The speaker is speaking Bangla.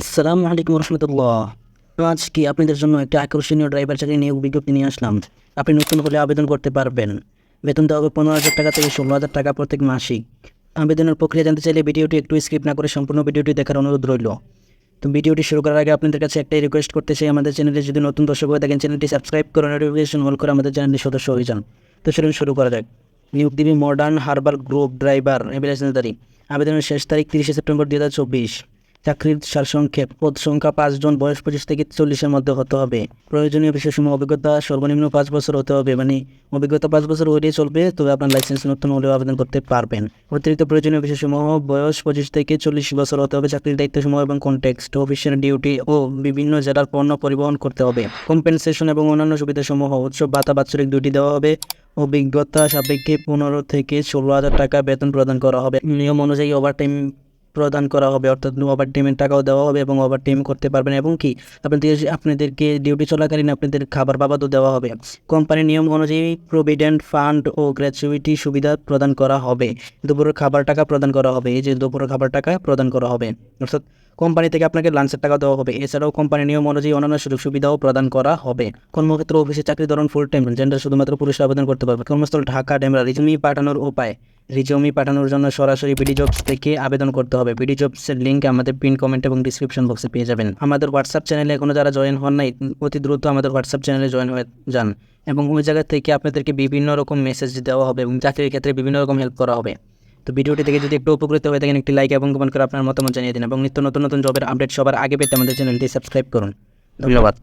আসসালামু আলাইকুম রহমতুল্লাহ। আজকে আপনাদের জন্য একটা আকর্ষণীয় ড্রাইভার চাকরি নিয়োগ বিজ্ঞপ্তি নিয়ে আসলাম। আপনি নতুন হলে আবেদন করতে পারবেন। বেতন দেওয়া হবে পনেরো হাজার টাকা থেকে ষোলো হাজার টাকা প্রত্যেক মাসিক। আবেদনের প্রক্রিয়া জানতে চাইলে ভিডিওটি একটু স্কিপ না করে সম্পূর্ণ ভিডিওটি দেখার অনুরোধ রইল। তো ভিডিওটি শুরু করার আগে আপনাদের কাছে একটাই রিকোয়েস্ট করতে চাই, আমাদের চ্যানেলে যদি নতুন দর্শক হয়ে থাকেন চ্যানেলটি সাবস্ক্রাইব করে নোটিফিকেশন অল করে আমাদের চ্যানেলটি সদস্য হয়ে যান। তো সেরকম শুরু করা যাক। নিয়োগ দিবি মডার্ন হারবার গ্রুপ ড্রাইভার এভিলেশনের তারিখ আবেদনের শেষ তারিখ তিরিশে সেপ্টেম্বর দু হাজার চব্বিশ। চাকরির সারসংক্ষেপ পদ সংখ্যা পাঁচজন বয়স পঁচিশ থেকে চল্লিশের মধ্যে হতে হবে। প্রয়োজনীয় বিশেষসমূহ অভিজ্ঞতা সর্বনিম্ন পাঁচ বছর হতে হবে। মানে অভিজ্ঞতা পাঁচ বছর হলেই চলবে, তবে আপনার লাইসেন্স নতুন হলেও আবেদন করতে পারবেন। অতিরিক্ত প্রয়োজনীয় বিশেষসমূহ বয়স পঁচিশ থেকে চল্লিশ বছর হতে হবে, চাকরির দায়িত্বসমূহ এবং কন্টেক্সট অফিসের ডিউটি ও বিভিন্ন জেলার পণ্য পরিবহন করতে হবে। কম্পেনসেশন এবং অন্যান্য সুবিধাসমূহ উৎসব, ভাতা, বাৎসরিক দুটি দেওয়া হবে। অভিজ্ঞতা সাপেক্ষে পনেরো থেকে ষোলো হাজার টাকা বেতন প্রদান করা হবে। নিয়ম অনুযায়ী ওভারটাইম প্রদান করা হবে, অর্থাৎ ওভার টাইমের টাকাও দেওয়া হবে এবং ওভার টাইম করতে পারবেন এবং কি? আপনাদের আপনাদেরকে ডিউটি চলাকালীন আপনাদের খাবার বাবাদও দেওয়া হবে। কোম্পানির নিয়ম অনুযায়ী প্রভিডেন্ট ফান্ড ও গ্র্যাচুইটি সুবিধা প্রদান করা হবে। দুপুরের খাবার টাকা প্রদান করা হবে, এই যে দুপুরের খাবার টাকা প্রদান করা হবে। অর্থাৎ কোম্পানি থেকে আপনাকে লাঞ্চের টাকা দেওয়া হবে। এছাড়াও কোম্পানির নিয়ম অনুযায়ী অন্যান্য সুযোগ সুবিধাও প্রদান করা হবে। কর্মক্ষেত্র অফিসে চাকরি ধরুন ফুল টাইম জেন্ডার শুধুমাত্র পুরুষ আবেদন করতে পারবে। কর্মস্থল ঢাকা, ডেমরা রিজমি পাঠানোর উপায়। রিজমি পাঠানোর জন্য সরাসরি বিডি জবস থেকে আবেদন করতে হবে। বিডি জবসের লিঙ্ক আমাদের পিন কমেন্ট এবং ডিসক্রিপশন বক্সে পেয়ে যাবেন। আমাদের হোয়াটসঅ্যাপ চ্যানেলে এখনও যারা জয়েন হন নাই, অতি দ্রুত আমাদের হোয়াটসঅ্যাপ চ্যানেলে জয়েন হয়ে যান এবং ওই জায়গা থেকে আপনাদেরকে বিভিন্ন রকম মেসেজ দেওয়া হবে এবং চাকরির ক্ষেত্রে বিভিন্ন রকম হেল্প করা হবে। তো ভিডিওটি থেকে যদি একটু উপকৃত হয়ে থাকেন, একটি লাইক এবং কমেন্ট করে আপনার মতামত জানিয়ে দিন এবং নিত্য নতুন নতুন জবের আপডেট সবার আগে পেতে আমাদের চ্যানেলটি সাবস্ক্রাইব করুন। ধন্যবাদ।